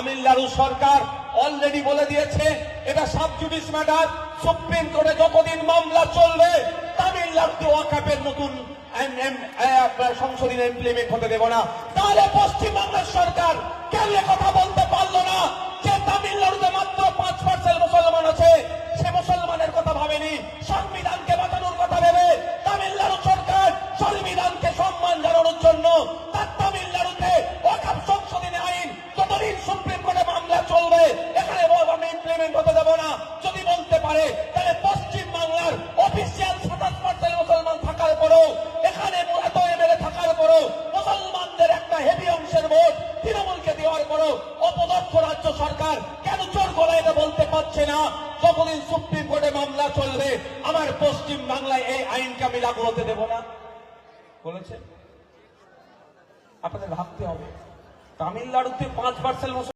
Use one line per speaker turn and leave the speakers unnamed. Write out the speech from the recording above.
তামিলনাড়ু সরকার already বলে দিয়েছে, এটা সাব জুডিস ম্যাটার সুপ্রিম কোর্টে যতদিন মামলা চলবে তামিলনাড়ুতে ওয়াকাপের নতুন সংশোধনী ইমপ্লিমেন্ট হতে দেব না। তাহলে পশ্চিমবঙ্গের সরকার কেন কথা বলতে পারল না যে তামিলনাড়ুতে মাত্র পাঁচ পার্সেন্ট মুসলমান আছে? সে মুসলমানের কথা ভাবেনি, সংবিধানকে বাঁচানোর কথা ভেবে তামিলনাড়ু সরকার সংবিধানকে সম্মান জানানোর জন্য পারে, তাহলে পশ্চিম বাংলার অফিসিয়াল সাতাশ পার্সেন্ট মুসলমান থাকার পরও, এখানে এত এমএলএ থাকার পরও, মুসলমানদের একটা হেভি অংশের ভোট তৃণমূলকে দেওয়ার পরও অপদস্থ রাজ্য সরকার কেন জোর গলায় এটা বলতে পারছে না? যতদিন সুপ্রিম কোর্টে মামলা চলবে, আমার পশ্চিম বাংলায় এই আইনকে আমি লাগু হতে দেব না। বলেছে? আপনাদের ভাবতে হবে। তামিলনাড়ুতে পাঁচ পার্সেন্ট